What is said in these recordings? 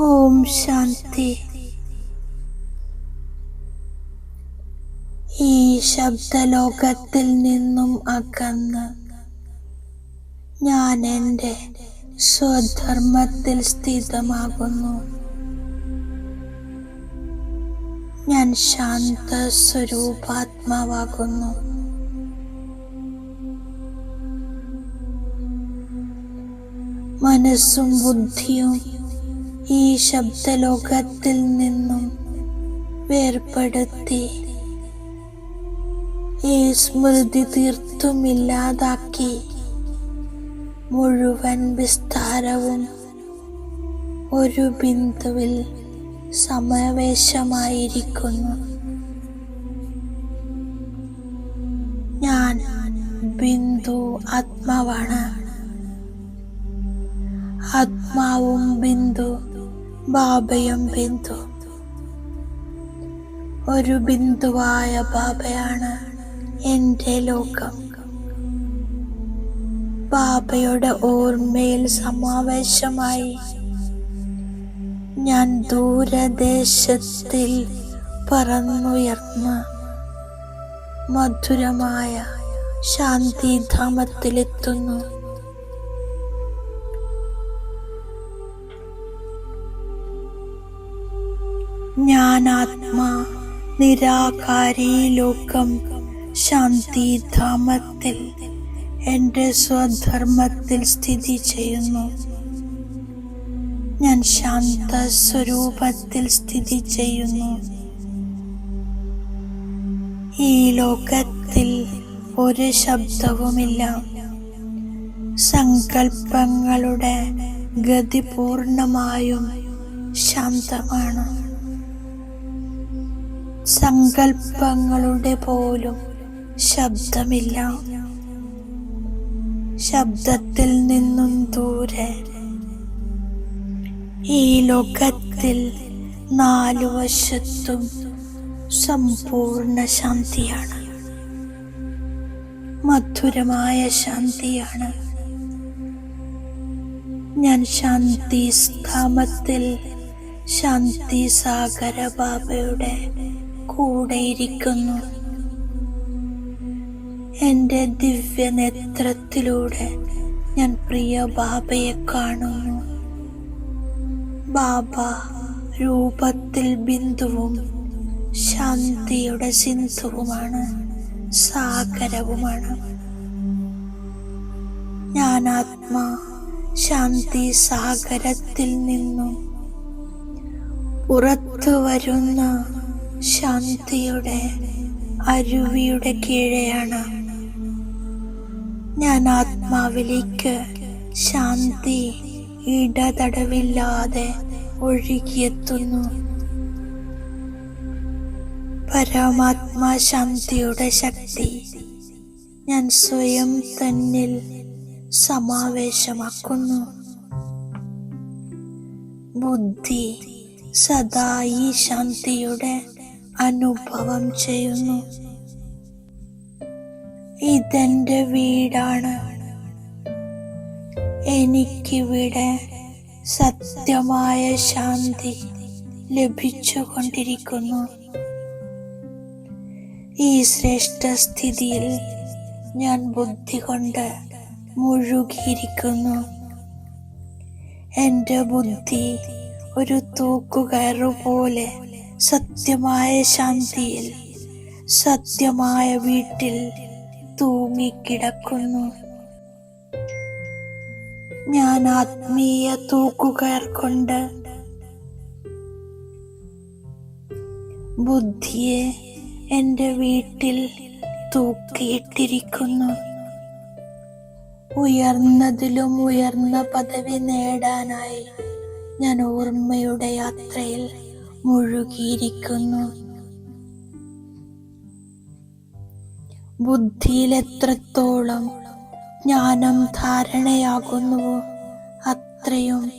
ഓം ശാന്തി. ഈ ശബ്ദലോകത്തിൽ നിന്നും അകന്ന് ഞാൻ എന്റെ സ്വധർമ്മത്തിൽ സ്ഥിതമാകുന്നു. ഞാൻ ശാന്ത സ്വരൂപാത്മാവാകുന്നു മനസ്സും ബുദ്ധിയും ഈ ശബ്ദലോകത്തിൽ നിന്നും വേർപ്പെടുത്തി ഈ സ്മൃതി തീർത്തും ഇല്ലാതാക്കി. മുഴുവൻ വിസ്താരവും ഒരു ബിന്ദുവിൽ സമാവേശമായിരിക്കുന്നു. ഞാൻ ബിന്ദു ആത്മാവാണ്. ആത്മാവും ബിന്ദു ബാബയും ബിന്ദു. ഒരു ബിന്ദുവായ ബാബയാണ് എന്റെ ലോകം. ബാബയുടെ ഓർമ്മയിൽ സമാവേശമായി ഞാൻ ദൂരദേശത്തിൽ പറന്നുയർന്ന് മധുരമായ ശാന്തിധാമത്തിലെത്തുന്നു. ആത്മാ നിരാകാരി ലോകം ശാന്തിധാമത്തിൽ എന്റെ സ്വധർമ്മത്തിൽ സ്ഥിതി ചെയ്യുന്നു. ഞാൻ ശാന്ത സ്വരൂപത്തിൽ സ്ഥിതി ചെയ്യുന്നു. ഈ ലോകത്തിൽ ഒരു ശബ്ദവുമില്ല. സങ്കൽപ്പങ്ങളുടെ ഗതി പൂർണമായും ശാന്തമാണ്. സങ്കൽപ്പങ്ങളുടെ പോലും ശബ്ദമില്ല. ശബ്ദത്തിൽ നിന്നും ദൂരെ ഈ ലോകത്തിൽ നാലു വശത്തും സമ്പൂർണ ശാന്തിയാണ്. മധുരമായ ശാന്തിയാണ്. ഞാൻ ശാന്തി സ്ഥാമത്തിൽ ശാന്തി സാഗര ബാബയുടെ കൂടെ ഇരിക്കുന്നു എന്റെ ദിവ്യ നേത്രത്തിലൂടെ ഞാൻ പ്രിയ ബാബയെ കാണുന്നു. ബാബ രൂപത്തിൽ ബിന്ദുവും ശാന്തിയുടെ സിന്ധുവുമാണ് സാഗരവുമാണ്. ആത്മാ ശാന്തി സാഗരത്തിൽ നിന്നും പുറത്തു വരുന്ന ശാന്തിയുടെ അരുവിയുടെ കീഴെയാണ്. ഞാൻ ആത്മാവിലേക്ക് ശാന്തി ഇടതടവില്ലാതെ ഒഴുകിയെത്തുന്നു. പരമാത്മാ ശാന്തിയുടെ ശക്തി ഞാൻ സ്വയം തന്നിൽ സമാവേശമാക്കുന്നു. ബുദ്ധി സദാ ഈ ശാന്തിയുടെ അനുഭവം ചെയ്യുന്നു. ഇതെന്റെ വീടാണ്. എനിക്കിവിടെ സത്യമായ ശാന്തി ലഭിച്ചുകൊണ്ടിരിക്കുന്നു. ഈ ശ്രേഷ്ഠ സ്ഥിതിയിൽ ഞാൻ ബുദ്ധി കൊണ്ട് മുഴുകിയിരിക്കുന്നു. എന്റെ ബുദ്ധി ഒരു തൂക്കുകയറു പോലെ സത്യമായ ശാന്തിയിൽ സത്യമായ വീട്ടിൽ തൂങ്ങിക്കിടക്കുന്നു. ഞാൻ ആത്മീയ തൂക്കുകയർ കൊണ്ട് ബുദ്ധിയെ എന്റെ വീട്ടിൽ തൂക്കിയിട്ടിരിക്കുന്നു. ഉയർന്നതിലും ഉയർന്ന പദവി നേടാനായി ഞാൻ ഓർമ്മയുടെ യാത്രയിൽ മുഴുകിയിരിക്കുന്നു. ബുദ്ധിയിൽ എത്രത്തോളം ജ്ഞാനം ധാരണയാകുന്നുവോ അത്രയും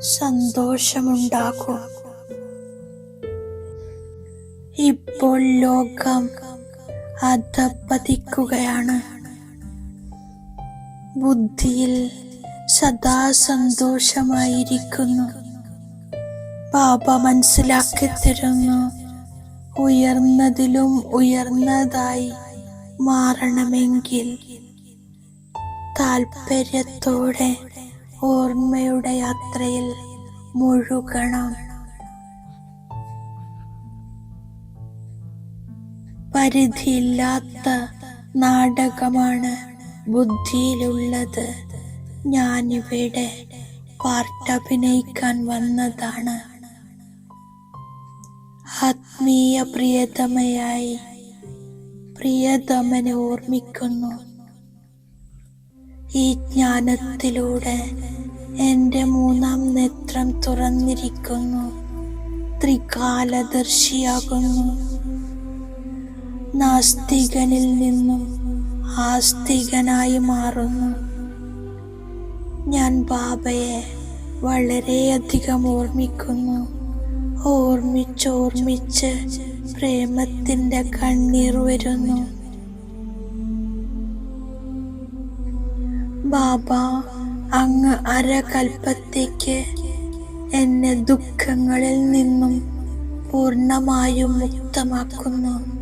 സന്തോഷമുണ്ടാകും. ഇപ്പോൾ ലോകം അധപ്പതിക്കുകയാണ് ബുദ്ധിയിൽ സദാ സന്തോഷമായിരിക്കുന്നു ബാബ മനസ്സിലാക്കി തരുന്നു ഉയർന്നതിലും ഉയർന്നതായി മാറണമെങ്കിൽ താല്പര്യത്തോടെ ഓർമ്മയുടെ യാത്രയിൽ മുഴുകണം. പരിധിയില്ലാത്ത നാടകമാണ് ബുദ്ധിയിലുള്ളത്. ഞാനിവിടെ പാർട്ടഭിനയിക്കാൻ വന്നതാണ്. ആത്മീയ പ്രിയതമയായി പ്രിയതമനെ ഓർമ്മിക്കുന്നു. ഈ ജ്ഞാനത്തിലൂടെ എന്റെ മൂന്നാം നേത്രം തുറന്നിരിക്കുന്നു. ത്രികാലദർശിയാകുന്നു. നാസ്തികനിൽ നിന്നും ആസ്തികനായി മാറുന്നു. ഞാൻ ബാബയെ വളരെയധികം ഓർമ്മിക്കുന്നു. ഓർമ്മിച്ചോർമ്മിച്ച് പ്രേമത്തിന്റെ കണ്ണീർ വരുന്നു. ബാബ അങ്ങ് അരകൽപ്പത്തേക്ക് എന്നെ ദുഃഖങ്ങളിൽ നിന്നും പൂർണമായും മുക്തമാക്കുന്നു.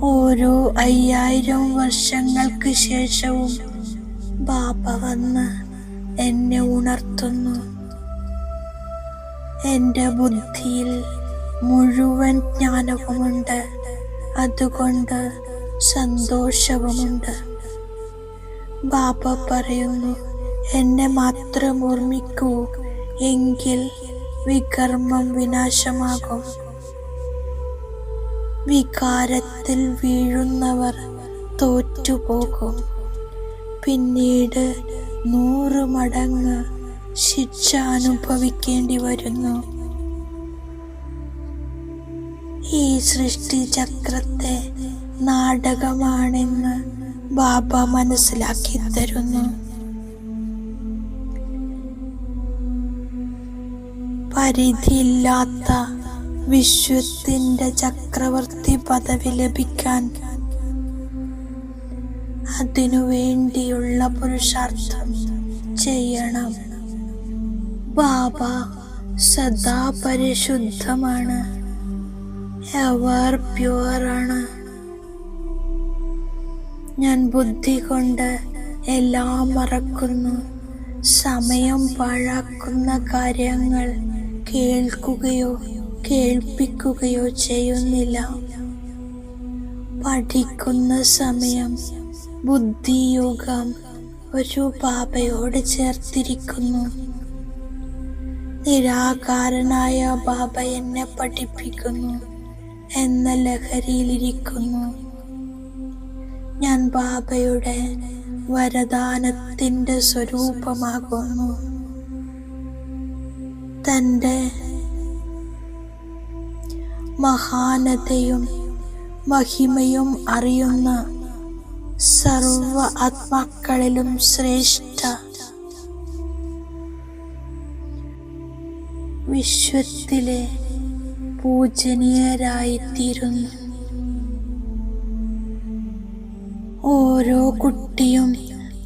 ഓരോ അയ്യായിരം വർഷങ്ങൾക്ക് ശേഷവും ബാബ വന്ന് എന്നെ ഉണർത്തുന്നു. എന്റെ ബുദ്ധിയിൽ മുഴുവൻ ജ്ഞാനവുമുണ്ട്. അതുകൊണ്ട് സന്തോഷവുമുണ്ട്. ബാബ പറയുന്നു എന്നെ മാത്രം ഓർമ്മിക്കൂ എങ്കിൽ വികർമ്മം വിനാശമാകും. വികാരത്തിൽ വീഴുന്നവർ തോറ്റുപോകും. പിന്നീട് നൂറ് മടങ്ങ് ശിക്ഷ അനുഭവിക്കേണ്ടി വരുന്നു ഈ സൃഷ്ടി ചക്രത്തെ നാടകമാണെന്ന് ബാബ മനസ്സിലാക്കി തരുന്നു. പരിധിയില്ലാത്ത വിശ്വത്തിന്റെ ചക്രവർത്തി പദവി ലഭിക്കാൻ അതിനു വേണ്ടിയുള്ള പുരുഷാർത്ഥം ചെയ്യണം. ബാബ സദാ പരിശുദ്ധമാണ്. എവർ പ്യുവറാണ് ഞാൻ ബുദ്ധി കൊണ്ട് എല്ലാം മറക്കുന്നു. സമയം പാഴാക്കുന്ന കാര്യങ്ങൾ കേൾക്കുകയോ കേൾപ്പിക്കുകയോ ചെയ്യുന്നില്ല. പഠിക്കുന്ന സമയം ബുദ്ധിയോഗം ഒരു പാപയോട് ചേർത്തിരിക്കുന്നു. നിരാകാരനായ ബാബ എന്നെ പഠിപ്പിക്കുന്നു എന്ന ലഹരിയിലിരിക്കുന്നു. ഞാൻ ബാബയുടെ വരദാനത്തിന്റെ സ്വരൂപമാകുന്നു. തന്റെ മഹാനതയും മഹിമയും അറിയുന്ന സർവ ആത്മാക്കളിലും ശ്രേഷ്ഠ വിശ്വത്തിലെ പൂജനീയരായിത്തീരുന്നു. ഓരോ കുട്ടിയും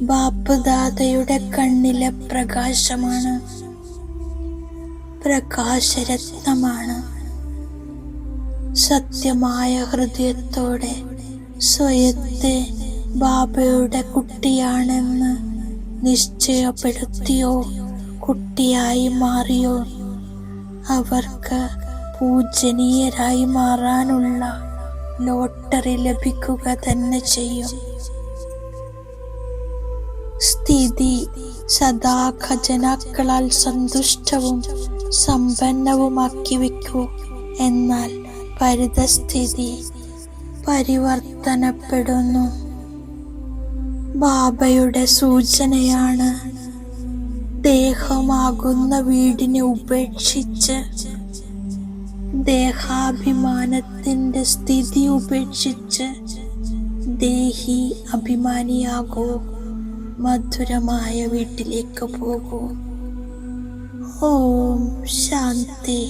ബാപ്പുദാതയുടെ കണ്ണിലെ പ്രകാശമാണ്. പ്രകാശരത്നമാണ്. സത്യമായ ഹൃദയത്തോടെ സ്വയത്തെ ബാബയുടെ കുട്ടിയാണെന്ന് നിശ്ചയപ്പെടുത്തിയോ കുട്ടിയായി മാറിയോ അവർക്ക് പൂജനീയരായി മാറാനുള്ള ലോട്ടറി ലഭിക്കുക തന്നെ ചെയ്യും. സ്ഥിതി സദാ ഖജനാക്കളാൽ സന്തുഷ്ടവും സമ്പന്നവുമാക്കി വെക്കൂ എന്നാൽ പരിതസ്ഥിതി പരിവർത്തനപ്പെടുന്നു. ബാബയുടെ സൂചനയാണ് ദേഹമാകുന്ന വീടിനെ ഉപേക്ഷിച്ച് ദേഹാഭിമാനത്തിന്റെ സ്ഥിതി ഉപേക്ഷിച്ച് ദേഹി അഭിമാനിയാകൂ മധുരമായ വീട്ടിലേക്ക് പോകൂ. ഓം ശാന്തി.